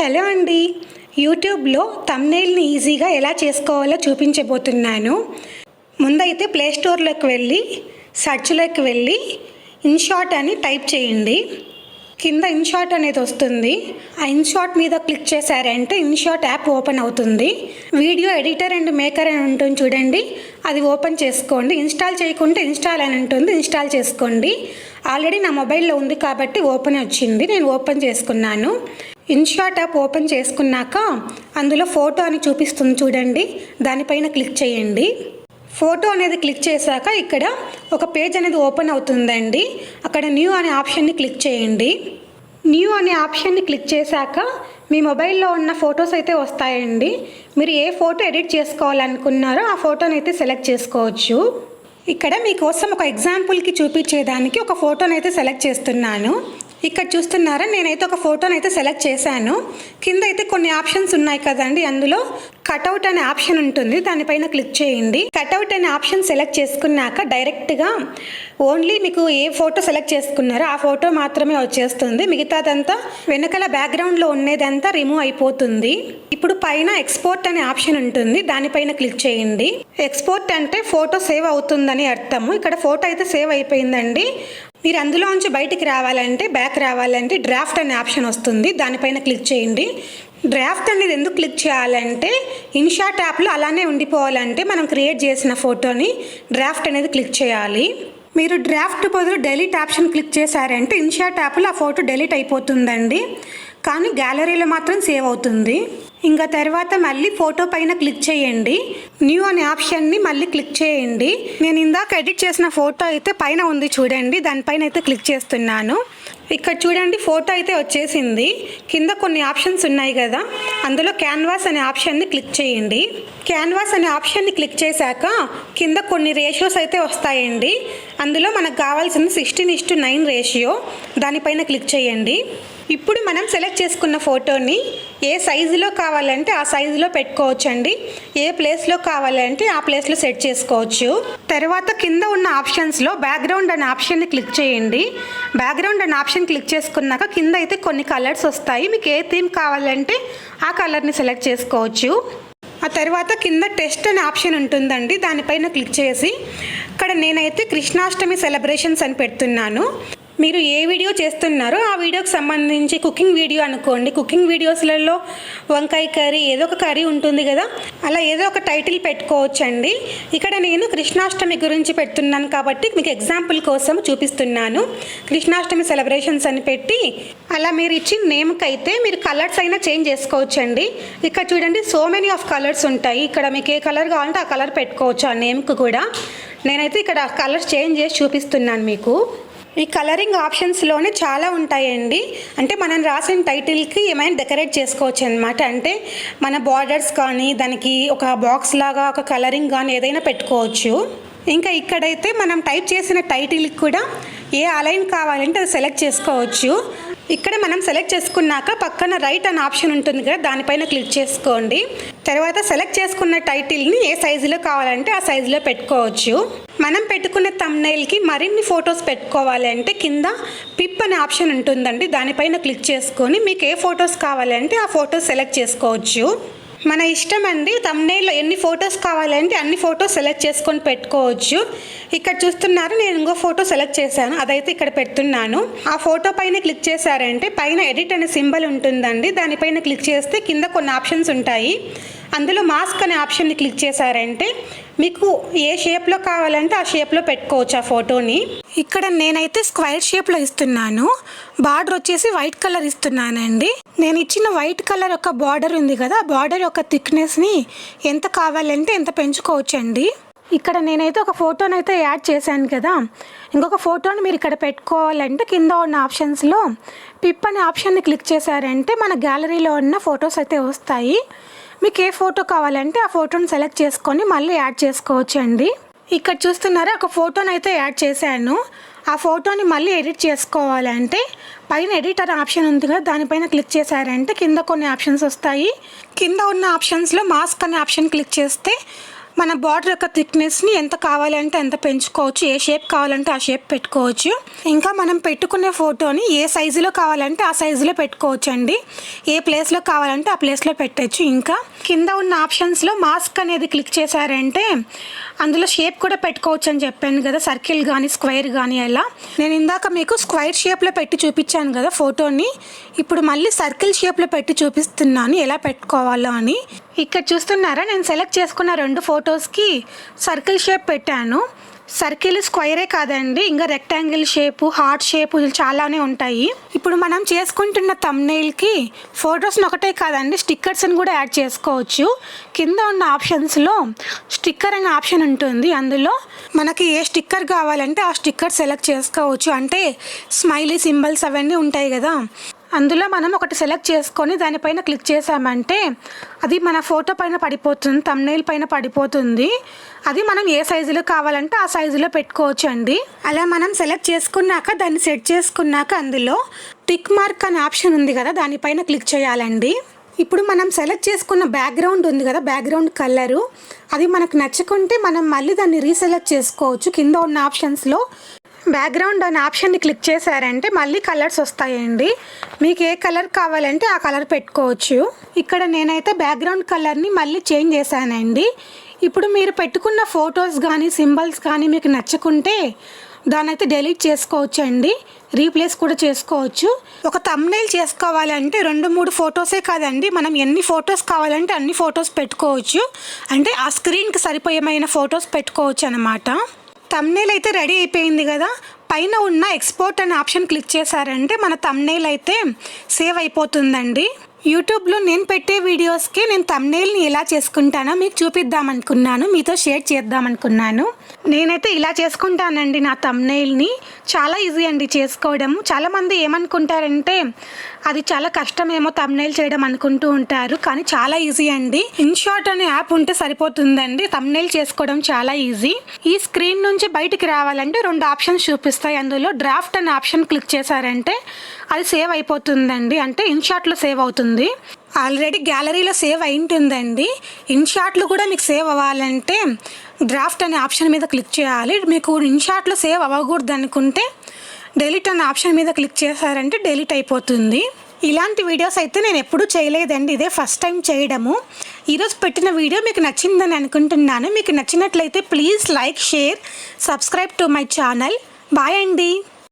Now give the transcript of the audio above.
Hello అండి. యూట్యూబ్లో తమ్నేల్ని ఈజీగా ఎలా చేసుకోవాలో చూపించబోతున్నాను. ముందైతే ప్లే స్టోర్లోకి వెళ్ళి సర్చ్లోకి వెళ్ళి ఇన్షాట్ అని టైప్ చేయండి. కింద ఇన్షాట్ అనేది వస్తుంది. ఆ ఇన్షాట్ మీద క్లిక్ చేశారంటే ఇన్షాట్ యాప్ ఓపెన్ అవుతుంది. వీడియో ఎడిటర్ అండ్ మేకర్ అని ఉంటుంది చూడండి. అది ఓపెన్ చేసుకోండి. ఇన్స్టాల్ చేయకుంటే ఇన్స్టాల్ అని ఉంటుంది. ఇన్స్టాల్ చేసుకోండి. ఆల్రెడీ నా మొబైల్లో ఉంది కాబట్టి ఓపెన్ వచ్చింది నేను ఓపెన్ చేసుకున్నాను. ఇన్షాట్ యాప్ ఓపెన్ చేసుకున్నాక అందులో ఫోటో అని చూపిస్తుంది చూడండి దానిపైన క్లిక్ చేయండి. ఫోటో అనేది క్లిక్ చేశాక ఇక్కడ ఒక పేజ్ అనేది ఓపెన్ అవుతుందండి అక్కడ న్యూ అనే ఆప్షన్ని క్లిక్ చేయండి. న్యూ అనే ఆప్షన్ని క్లిక్ చేశాక మీ మొబైల్లో ఉన్న ఫొటోస్ అయితే వస్తాయండి. మీరు ఏ ఫోటో ఎడిట్ చేసుకోవాలనుకున్నారో ఆ ఫోటోని అయితే సెలెక్ట్ చేసుకోవచ్చు. ఇక్కడ మీకోసం ఒక ఎగ్జాంపుల్కి చూపించేదానికి ఒక ఫోటోని అయితే సెలెక్ట్ చేస్తున్నాను. ఇక్కడ చూస్తున్నారా? నేనైతే ఒక ఫోటోని అయితే సెలెక్ట్ చేశాను. కింద అయితే కొన్ని ఆప్షన్స్ ఉన్నాయి కదండి. అందులో కటౌట్ అనే ఆప్షన్ ఉంటుంది దానిపైన క్లిక్ చేయండి. కటౌట్ అనే ఆప్షన్ సెలెక్ట్ చేసుకున్నాక డైరెక్ట్గా ఓన్లీ మీకు ఏ ఫోటో సెలెక్ట్ చేసుకున్నారో ఆ ఫోటో మాత్రమే వచ్చేస్తుంది. మిగతాదంతా వెనకాల బ్యాక్గ్రౌండ్లో ఉండేదంతా రిమూవ్ అయిపోతుంది. ఇప్పుడు పైన ఎక్స్పోర్ట్ అనే ఆప్షన్ ఉంటుంది దానిపైన క్లిక్ చేయండి. ఎక్స్పోర్ట్ అంటే ఫోటో సేవ్ అవుతుందని అర్థము. ఇక్కడ ఫోటో అయితే సేవ్ అయిపోయిందండి. మీరు అందులోంచి బయటికి రావాలంటే బ్యాక్ రావాలంటే డ్రాఫ్ట్ అనే ఆప్షన్ వస్తుంది దానిపైన క్లిక్ చేయండి. డ్రాఫ్ట్ అనేది ఎందుకు క్లిక్ చేయాలంటే ఇన్షాట్ యాప్లో అలానే ఉండిపోవాలంటే మనం క్రియేట్ చేసిన ఫోటోని డ్రాఫ్ట్ అనేది క్లిక్ చేయాలి. మీరు డ్రాఫ్ట్ బదులు డెలీట్ ఆప్షన్ క్లిక్ చేశారంటే ఇన్షాట్ యాప్లో ఆ ఫోటో డెలీట్ అయిపోతుందండి. కానీ గ్యాలరీలో మాత్రం సేవ్ అవుతుంది. ఇంకా తర్వాత మళ్ళీ ఫోటో పైన క్లిక్ చేయండి. న్యూ అనే ఆప్షన్ని మళ్ళీ క్లిక్ చేయండి. నేను ఇందాక ఎడిట్ చేసిన ఫోటో అయితే పైన ఉంది చూడండి. దానిపైన అయితే క్లిక్ చేస్తున్నాను. ఇక్కడ చూడండి ఫోటో అయితే వచ్చేసింది. కింద కొన్ని ఆప్షన్స్ ఉన్నాయి కదా. అందులో క్యాన్వాస్ అనే ఆప్షన్ని క్లిక్ చేయండి. క్యాన్వాస్ అనే ఆప్షన్ని క్లిక్ చేశాక కింద కొన్ని రేషియోస్ అయితే వస్తాయండి. అందులో మనకు కావాల్సింది sixteen is to nine ratio. దానిపైన క్లిక్ చేయండి. ఇప్పుడు మనం సెలెక్ట్ చేసుకున్న ఫోటోని ఏ సైజులో కావాలంటే ఆ సైజులో పెట్టుకోవచ్చండి. ఏ ప్లేస్లో కావాలంటే ఆ ప్లేస్లో సెట్ చేసుకోవచ్చు. తర్వాత కింద ఉన్న ఆప్షన్స్లో బ్యాక్గ్రౌండ్ అనే ఆప్షన్ని క్లిక్ చేయండి. బ్యాక్గ్రౌండ్ అనే ఆప్షన్ క్లిక్ చేసుకున్నాక కింద అయితే కొన్ని కలర్స్ వస్తాయి. మీకు ఏ థీమ్ కావాలంటే ఆ కలర్ని సెలెక్ట్ చేసుకోవచ్చు. ఆ తర్వాత కింద టెస్ట్ అనే ఆప్షన్ ఉంటుందండి. దానిపైన క్లిక్ చేసి ఇక్కడ నేనైతే కృష్ణాష్టమి సెలబ్రేషన్స్ అని పెడుతున్నాను. మీరు ఏ వీడియో చేస్తున్నారో ఆ వీడియోకి సంబంధించి కుకింగ్ వీడియో అనుకోండి. కుకింగ్ వీడియోస్లలో వంకాయ కర్రీ ఏదో ఒక కర్రీ ఉంటుంది కదా అలా ఏదో ఒక టైటిల్ పెట్టుకోవచ్చండి. ఇక్కడ నేను కృష్ణాష్టమి గురించి పెడుతున్నాను కాబట్టి మీకు ఎగ్జాంపుల్ కోసం చూపిస్తున్నాను. కృష్ణాష్టమి సెలబ్రేషన్స్ అని పెట్టి అలా మీరు ఇచ్చిన నేమ్కి అయితే మీరు కలర్స్ అయినా చేంజ్ చేసుకోవచ్చండి. ఇక్కడ చూడండి సో మెనీ ఆఫ్ కలర్స్ ఉంటాయి. ఇక్కడ మీకు ఏ కలర్ కావాలంటే ఆ కలర్ పెట్టుకోవచ్చు ఆ నేమ్కి కూడా. నేనైతే ఇక్కడ కలర్స్ చేంజ్ చేసి చూపిస్తున్నాను మీకు. ఈ కలరింగ్ ఆప్షన్స్లోనే చాలా ఉంటాయండి. అంటే మనం రాసిన టైటిల్కి ఏమైనా డెకరేట్ చేసుకోవచ్చు అనమాట అంటే మన బార్డర్స్ కానీ దానికి ఒక బాక్స్ లాగా ఒక కలరింగ్ కానీ ఏదైనా పెట్టుకోవచ్చు. ఇంకా ఇక్కడైతే మనం టైప్ చేసిన టైటిల్కి కూడా ఏ అలైన్ కావాలంటే అది సెలెక్ట్ చేసుకోవచ్చు. ఇక్కడ మనం సెలెక్ట్ చేసుకున్నాక పక్కన రైట్ అనే ఆప్షన్ ఉంటుంది కదా దానిపైన క్లిక్ చేసుకోండి. తర్వాత సెలెక్ట్ చేసుకున్న టైటిల్ని ఏ సైజులో కావాలంటే ఆ సైజులో పెట్టుకోవచ్చు. మనం పెట్టుకున్న తమ్నైల్కి మరిన్ని ఫొటోస్ పెట్టుకోవాలంటే కింద పిప్ అనే ఆప్షన్ ఉంటుందండి. దానిపైన క్లిక్ చేసుకొని మీకు ఏ ఫొటోస్ కావాలంటే ఆ ఫొటోస్ సెలెక్ట్ చేసుకోవచ్చు. మన ఇష్టం అండి తమ్నేల్లో ఎన్ని ఫొటోస్ కావాలంటే అన్ని ఫొటోస్ సెలెక్ట్ చేసుకొని పెట్టుకోవచ్చు. ఇక్కడ చూస్తున్నారు నేను ఇంకో ఫోటో సెలెక్ట్ చేశాను. అదైతే ఇక్కడ పెడుతున్నాను. ఆ ఫోటో పైన క్లిక్ చేశారంటే పైన ఎడిట్ అనే సింబల్ ఉంటుందండి. దానిపైన క్లిక్ చేస్తే కింద కొన్ని ఆప్షన్స్ ఉంటాయి. అందులో మాస్క్ అనే ఆప్షన్ని క్లిక్ చేశారంటే మీకు ఏ షేప్లో కావాలంటే ఆ షేప్లో పెట్టుకోవచ్చు ఆ ఫోటోని. ఇక్కడ నేనైతే స్క్వైర్ షేప్లో ఇస్తున్నాను. బార్డర్ వచ్చేసి వైట్ కలర్ ఇస్తున్నానండి. నేను ఇచ్చిన వైట్ కలర్ యొక్క బార్డర్ ఉంది కదా బార్డర్ యొక్క థిక్నెస్ని ఎంత కావాలంటే ఎంత పెంచుకోవచ్చండి. ఇక్కడ నేనైతే ఒక ఫోటోని అయితే యాడ్ చేశాను కదా. ఇంకొక ఫోటోని మీరు ఇక్కడ పెట్టుకోవాలంటే కింద ఉన్న ఆప్షన్స్లో పిప్ అనే ఆప్షన్ని క్లిక్ చేశారంటే మన గ్యాలరీలో ఉన్న ఫొటోస్ అయితే వస్తాయి. మీకు ఏ ఫోటో కావాలంటే ఆ ఫోటోని సెలెక్ట్ చేసుకొని మళ్ళీ యాడ్ చేసుకోవచ్చు అండి ఇక్కడ చూస్తున్నారా ఒక ఫోటోని అయితే యాడ్ చేశాను. ఆ ఫోటోని మళ్ళీ ఎడిట్ చేసుకోవాలంటే పైన ఎడిటర్ ఆప్షన్ ఉంది కదా దానిపైన క్లిక్ చేశారంటే కింద కొన్ని ఆప్షన్స్ వస్తాయి. కింద ఉన్న ఆప్షన్స్లో మాస్క్ అనే ఆప్షన్ క్లిక్ చేస్తే మన బార్డర్ యొక్క థిక్నెస్ని ఎంత కావాలంటే ఎంత పెంచుకోవచ్చు. ఏ షేప్ కావాలంటే ఆ షేప్ పెట్టుకోవచ్చు. ఇంకా మనం పెట్టుకునే ఫోటోని ఏ సైజులో కావాలంటే ఆ సైజులో పెట్టుకోవచ్చు అండి ఏ ప్లేస్లో కావాలంటే ఆ ప్లేస్లో పెట్టచ్చు. ఇంకా కింద ఉన్న ఆప్షన్స్లో మాస్క్ అనేది క్లిక్ చేశారంటే అందులో షేప్ కూడా పెట్టుకోవచ్చు అని చెప్పాను కదా సర్కిల్ కానీ స్క్వేర్ కానీ అలా. నేను ఇందాక మీకు స్క్వేర్ షేప్లో పెట్టి చూపించాను కదా ఫోటోని. ఇప్పుడు మళ్ళీ సర్కిల్ షేప్లో పెట్టి చూపిస్తున్నాను ఎలా పెట్టుకోవాలో అని. ఇక్కడ చూస్తున్నారా నేను సెలెక్ట్ చేసుకున్న రెండు ఫొటోస్కి సర్కిల్ షేప్ పెట్టాను. సర్కిల్ స్క్వైరే కాదండి ఇంకా రెక్టాంగిల్ షేపు హార్ట్ షేపు చాలానే ఉంటాయి. ఇప్పుడు మనం చేసుకుంటున్న తమ్నైల్కి ఫొటోస్ని ఒకటే కాదండి స్టిక్కర్స్ని కూడా యాడ్ చేసుకోవచ్చు. కింద ఉన్న ఆప్షన్స్లో స్టిక్కర్ అనే ఆప్షన్ ఉంటుంది. అందులో మనకి ఏ స్టిక్కర్ కావాలంటే ఆ స్టిక్కర్ సెలెక్ట్ చేసుకోవచ్చు. అంటే స్మైలీ సింబల్స్ అవన్నీ ఉంటాయి కదా. అందులో మనం ఒకటి సెలెక్ట్ చేసుకొని దానిపైన క్లిక్ చేసామంటే అది మన ఫోటో పైన పడిపోతుంది తమ్నైల్ పైన పడిపోతుంది. అది మనం ఏ సైజులో కావాలంటే ఆ సైజులో పెట్టుకోవచ్చు అండి అలా మనం సెలెక్ట్ చేసుకున్నాక దాన్ని సెట్ చేసుకున్నాక అందులో టిక్ మార్క్ అనే ఆప్షన్ ఉంది కదా దానిపైన క్లిక్ చేయాలండి. ఇప్పుడు మనం సెలెక్ట్ చేసుకున్న బ్యాక్గ్రౌండ్ ఉంది కదా బ్యాక్గ్రౌండ్ కలరు అది మనకు నచ్చకుంటే మనం మళ్ళీ దాన్ని రీసెలెక్ట్ చేసుకోవచ్చు. కింద ఉన్న ఆప్షన్స్లో బ్యాక్గ్రౌండ్ అనే ఆప్షన్ని క్లిక్ చేశారంటే మళ్ళీ కలర్స్ వస్తాయండి. మీకు ఏ కలర్ కావాలంటే ఆ కలర్ పెట్టుకోవచ్చు. ఇక్కడ నేనైతే బ్యాక్గ్రౌండ్ కలర్ని మళ్ళీ చేంజ్ చేశానండి. ఇప్పుడు మీరు పెట్టుకున్న ఫొటోస్ కానీ సింబల్స్ కానీ మీకు నచ్చకుంటే దాన్ని అయితే డెలీట్ చేసుకోవచ్చు అండి రీప్లేస్ కూడా చేసుకోవచ్చు. ఒక తమ్నైల్ చేసుకోవాలంటే రెండు మూడు ఫొటోసే కాదండి. మనం ఎన్ని ఫొటోస్ కావాలంటే అన్ని ఫొటోస్ పెట్టుకోవచ్చు. అంటే ఆ స్క్రీన్కి సరిపోయేమైన ఫొటోస్ పెట్టుకోవచ్చు అనమాట తమ్నేల్ అయితే రెడీ అయిపోయింది కదా. పైన ఉన్న ఎక్స్పోర్ట్ అనే ఆప్షన్ క్లిక్ చేశారంటే మన తమ్నేల్ అయితే సేవ్ అయిపోతుందండి. యూట్యూబ్లో నేను పెట్టే వీడియోస్కి నేను తమ్నేల్ని ఎలా చేసుకుంటానో? మీకు చూపిద్దాం అనుకున్నాను మీతో షేర్ చేద్దాం అనుకున్నాను నేనైతే ఇలా చేసుకుంటానండి నా తమ్నేల్ని చాలా ఈజీ అండి చేసుకోవడం. చాలామంది ఏమనుకుంటారంటే అది చాలా కష్టమేమో తమ్నేల్ చేయడం అనుకుంటూ ఉంటారు కానీ చాలా ఈజీ అండి. ఇన్షాట్ అనే యాప్ ఉంటే సరిపోతుందండి. తమ్నేల్ చేసుకోవడం చాలా ఈజీ ఈ స్క్రీన్ నుంచి బయటికి రావాలంటే రెండు ఆప్షన్స్ చూపిస్తాయి. అందులో డ్రాఫ్ట్ అనే ఆప్షన్ క్లిక్ చేశారంటే అది సేవ్ అయిపోతుందండి. అంటే ఇన్షాట్లో సేవ్ అవుతుంది. ఆల్రెడీ గ్యాలరీలో సేవ్ అయి ఉంటుందండి ఇన్షాట్లు కూడా మీకు సేవ్ అవ్వాలంటే డ్రాఫ్ట్ అనే ఆప్షన్ మీద క్లిక్ చేయాలి. మీకు ఇన్షాట్లో సేవ్ అవ్వకూడదు అనుకుంటే డెలీట్ అనే ఆప్షన్ మీద క్లిక్ చేశారంటే డెలీట్ అయిపోతుంది. ఇలాంటి వీడియోస్ అయితే నేను ఎప్పుడూ చేయలేదండి. ఇదే ఫస్ట్ టైం చేయడము. ఈరోజు పెట్టిన వీడియో మీకు నచ్చిందని అనుకుంటున్నాను. మీకు నచ్చినట్లయితే please like share subscribe to my channel bye అండి.